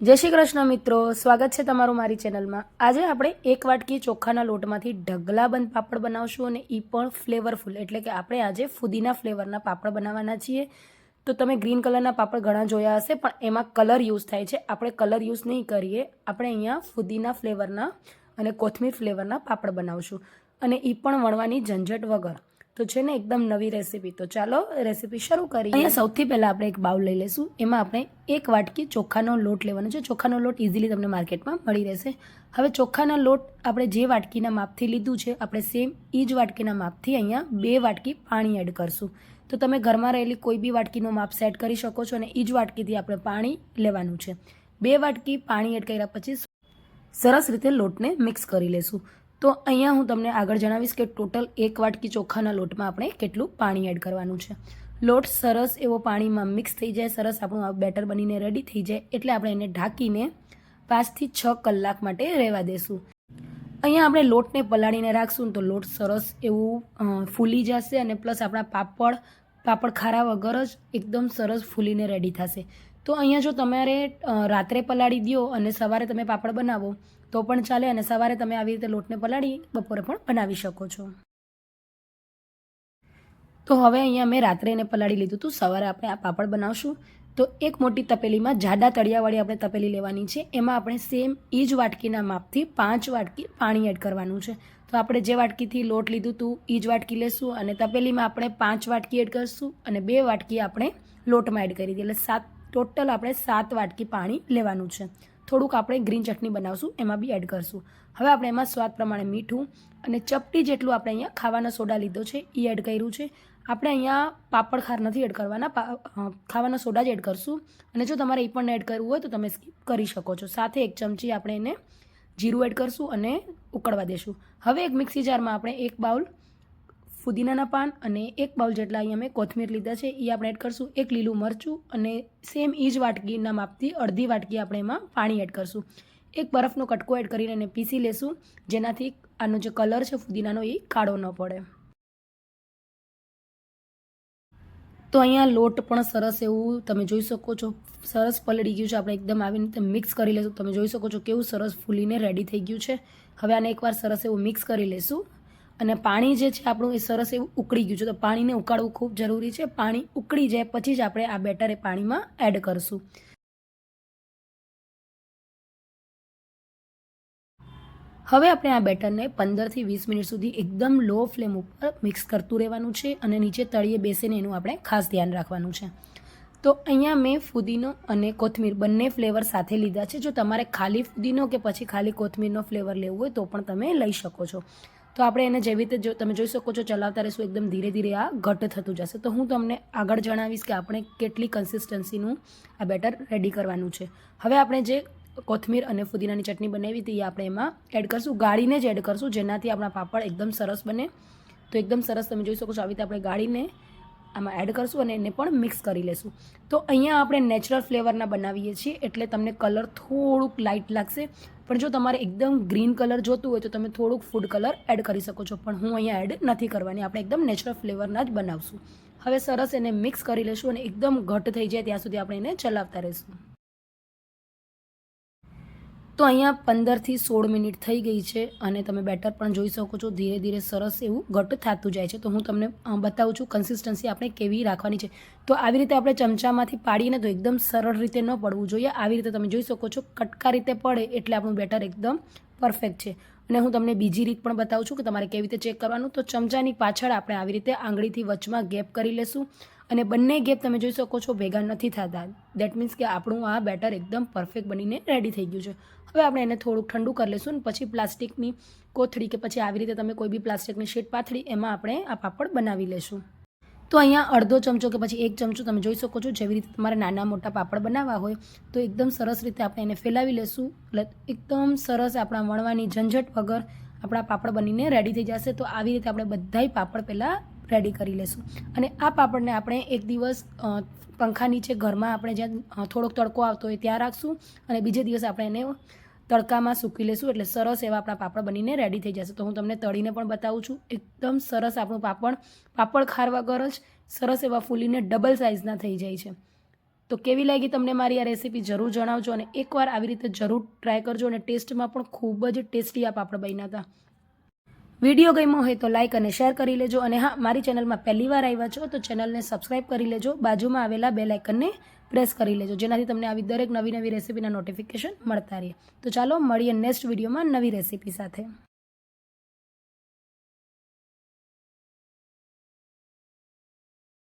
જય શ્રી કૃષ્ણ મિત્રો, સ્વાગત છે તમારું મારી ચેનલમાં. આજે આપણે એક વાટકી ચોખાના લોટમાંથી ઢગલાબંધ પાપડ બનાવશું અને એ પણ ફ્લેવરફુલ એટલે કે આપણે આજે ફુદીના ફ્લેવરના પાપડ બનાવવાના છીએ. તો તમે ગ્રીન કલરના પાપડ ઘણા જોયા હશે, પણ એમાં કલર યુઝ થાય છે. આપણે કલર યુઝ નહીં કરીએ, આપણે અહીંયા ફુદીના ફ્લેવરના અને કોથમીર ફ્લેવરના પાપડ બનાવશું. અને એ પણ વણવાની ઝંઝટ વગર. તો છે ને એકદમ નવી રેસીપી તો ચાલો રેસીપી શરૂ કરીએ. અહીંયા સૌથી પહેલાં આપણે એક બાઉલ લઈ લઈશું. એમાં આપણે એક વાટકી ચોખાનો લોટ લેવાનો છે. ચોખાનો લોટ ઇઝીલી તમને માર્કેટમાં મળી રહેશે. હવે ચોખાના લોટ આપણે જે વાટકીના માપથી લીધું છે, આપણે સેમ એ જ વાટકીના માપથી અહીંયા બે વાટકી પાણી એડ કરશું. તો તમે ઘરમાં રહેલી કોઈ બી વાટકીનો માપ સેટ કરી શકો છો અને એ જ વાટકીથી આપણે પાણી લેવાનું છે. બે વાટકી પાણી એડ કર્યા પછી સરસ રીતે લોટને મિક્સ કરી લેશું. તો અહીંયા હું તમને આગળ જણાવીશ કે ટોટલ એક વાટકી ચોખાના લોટમાં આપણે કેટલું પાણી એડ કરવાનું છે. લોટ સરસ એવો પાણીમાં મિક્સ થઈ જાય, સરસ આપણું આ બેટર બનીને રેડી થઈ જાય એટલે આપણે એને ઢાંકીને પાંચથી છ કલાક માટે રહેવા દેશું. અહીંયા આપણે લોટને પલાળીને રાખશું તો લોટ સરસ એવું ફૂલી જશે અને પ્લસ આપણા પાપડ પાપડ ખારા વગર જ એકદમ સરસ ફૂલીને રેડી થશે. તો અહીંયા જો તમારે રાત્રે પલાળી દો અને સવારે તમે પાપડ બનાવો, તો પણ ચાલે અને સવારે તમે આવી રીતે લોટને પલાળી બપોરે પણ બનાવી શકો છો. તો હવે અહીંયા મેં રાત્રે એને પલાળી લીધું હતું સવારે આપણે આ પાપડ બનાવશું. તો એક મોટી તપેલીમાં જાડા તળિયાવાળી આપણે તપેલી લેવાની છે, એમાં આપણે સેમ એ જ વાટકીના માપથી પાંચ વાટકી પાણી એડ કરવાનું છે. તો આપણે જે વાટકીથી લોટ લીધું હતું એ જ વાટકી લેશું અને તપેલીમાં આપણે પાંચ વાટકી એડ કરીશું અને બે વાટકી આપણે લોટમાં એડ કરી દઈએ એટલે સાત ટોટલ આપણે સાત વાટકી પાણી લેવાનું છે. થોડુંક આપણે ગ્રીન ચટણી બનાવશું, એમાં બી એડ કરશું. હવે આપણે એમાં સ્વાદ પ્રમાણે મીઠું અને ચપટી જેટલું આપણે અહીંયા ખાવાનો સોડા લીધો છે એ એડ કર્યું છે. આપણે અહીંયા પાપડ ખાર નથી એડ કરવાના ખાવાના સોડા જ એડ કરશું. અને જો તમારે એ પણ એડ કરવું હોય તો તમે સ્કીપ કરી શકો છો. સાથે એક ચમચી આપણે એને જીરું એડ કરશું અને ઉકળવા દેશું. હવે એક મિક્સી જારમાં આપણે એક બાઉલ ફુદીનાના પાન અને એક બાઉલ જેટલા અહીંયા અમે કોથમીર લીધા છે એ આપણે એડ કરશું. એક લીલું મરચું અને સેમ એ જ વાટકીના માપથી અડધી વાટકી આપણે એમાં પાણી એડ કરશું. એક બરફનો કટકો એડ કરીને એને પીસી લેશું, જેનાથી આનો જે કલર છે ફુદીનાનો એ કાળો ન પડે. તો અહીંયા લોટ પણ સરસ એવું તમે જોઈ શકો છો. સરસ પલળી ગયું છે, આપણે એકદમ આવીને મિક્સ કરી લઈશું તમે જોઈ શકો છો કેવું સરસ ફૂલીને રેડી થઈ ગયું છે. હવે આને એકવાર સરસ એવું મિક્સ કરી લઈશું અને પાણી જે છે આપણું એ સરસ એવું ઉકળી ગયું છે. તો પાણીને ઉકાળવું ખૂબ જરૂરી છે. પાણી ઉકળી જાય પછી જ આપણે આ બેટર એ પાણીમાં એડ કરશું. હવે આપણે આ બેટરને પંદરથી વીસ મિનિટ સુધી એકદમ લો ફ્લેમ ઉપર મિક્સ કરતું રહેવાનું છે અને નીચે તળીએ બેસીને એનું આપણે ખાસ ધ્યાન રાખવાનું છે. તો અહીંયા મેં ફુદીનો અને કોથમીર બંને ફ્લેવર સાથે લીધા છે. જો તમારે ખાલી ફુદીનો કે પછી ખાલી કોથમીરનો ફ્લેવર લેવો હોય તો પણ તમે લઈ શકો છો. તો આપણે એને જેવી રીતે જો તમે જોઈ શકો છો, ચલાવતા રહીશું એકદમ ધીરે ધીરે આ ઘટ થતું જશે. તો હું તમને આગળ જણાવીશ કે આપણે કેટલી કન્સિસ્ટન્સીનું આ બેટર રેડી કરવાનું છે. હવે આપણે જે કોથમીર અને ફુદીનાની ચટણી બનાવી હતી, એ આપણે એમાં એડ કરશું. ગાળીને જ એડ કરશું, જેનાથી આપણા પાપડ એકદમ સરસ બને. તો એકદમ સરસ તમે જોઈ શકો છો, આવી રીતે આપણે ગાળીને આમાં એડ કરશું અને એને પણ મિક્સ કરી લેશું. તો અહીંયા આપણે નેચરલ ફ્લેવરના બનાવીએ છીએ, એટલે તમને કલર થોડુંક લાઇટ લાગશે. પણ જો તમારે એકદમ ગ્રીન કલર જોતું હોય તો તમે થોડુંક ફૂડ કલર એડ કરી શકો છો. પણ હું અહીંયા એડ નથી કરવાની, આપણે એકદમ નેચરલ ફ્લેવરના જ બનાવશું. હવે સરસ એને મિક્સ કરી લેશું અને એકદમ ઘટ થઈ જાય ત્યાં સુધી આપણે એને ચલાવતા રહીશું. તો અહીંયા પંદરથી સોળ મિનિટ થઈ ગઈ છે અને તમે બેટર પણ જોઈ શકો છો. ધીરે ધીરે સરસ એવું ઘટ થતું જાય છે. તો હું તમને બતાવું છું કન્સિસ્ટન્સી આપણે કેવી રાખવાની છે. તો આવી રીતે આપણે ચમચામાંથી પાડીને તો એકદમ સરળ રીતે ન પડવું જોઈએ. આવી રીતે તમે જોઈ શકો છો કટકા રીતે પડે એટલે આપણું બેટર એકદમ પરફેક્ટ છે. અને હું તમને બીજી રીત પણ બતાવું છું કે તમારે કેવી રીતે ચેક કરવાનું. તો ચમચાની પાછળ આપણે આવી રીતે આંગળીથી વચમાં ગેપ કરી લેશું. અને બંને ગેપ તમે જોઈ શકો છો, ભેગા નથી થતા. દેટ મીન્સ કે આપણું આ બેટર એકદમ પરફેક્ટ બનીને રેડી થઈ ગયું છે. હવે આપણે એને થોડુંક ઠંડુ કરી લઈશું ને પછી પ્લાસ્ટિકની કોથળી કે પછી આવી રીતે તમે કોઈ બી પ્લાસ્ટિકની શીટ પાથરી, એમાં આપણે આ પાપડ બનાવી લઈશું તો અહીંયા અડધો ચમચો કે પછી એક ચમચો તમે જોઈ શકો છો, જેવી રીતે તમારે નાના મોટા પાપડ બનાવવા હોય, તો એકદમ સરસ રીતે આપણે એને ફેલાવી લેશું. એકદમ સરસ આપણા વણવાની ઝંઝટ વગર આપણા પાપડ બનીને રેડી થઈ જશે. તો આવી રીતે આપણે બધાય પાપડ પહેલાં રેડી કરી લેશું. અને આ પાપડને આપણે એક દિવસ પંખા નીચે ઘરમાં આપણે જ્યાં થોડોક તડકો આવતો હોય ત્યાં રાખશું અને બીજે દિવસે આપણે એને તડકામાં સૂકી લેશું. એટલે સરસ એવા આપણા પાપડ બનીને રેડી થઈ જશે. તો હું તમને તળીને પણ બતાવું છું. એકદમ સરસ આપણું પાપડ પાપડ ખાર વગર જ સરસ એવા ફૂલીને ડબલ સાઇઝના થઈ જાય છે. તો કેવી લાગી તમને મારી આ રેસીપી જરૂર જણાવજો અને એકવાર આવી રીતે જરૂર ટ્રાય કરજો અને ટેસ્ટમાં પણ ખૂબ જ ટેસ્ટી આ પાપડ બન્યા હતા. વીડિયો ગમ્યો હોય તો લાઇક અને શેર કરી લેજો. અને હા, મારી ચેનલમાં પહેલી વાર આવ્યા છો તો ચેનલને સબસ્ક્રાઇબ કરી લેજો. બાજુમાં આવેલા બે લાઇકનને પ્રેસ કરી લેજો, જેનાથી તમને આવી દરેક નવી નવી રેસીપીના નોટિફિકેશન મળતા રહે. તો ચાલો, મળીએ નેક્સ્ટ વિડીયોમાં નવી રેસીપી સાથે.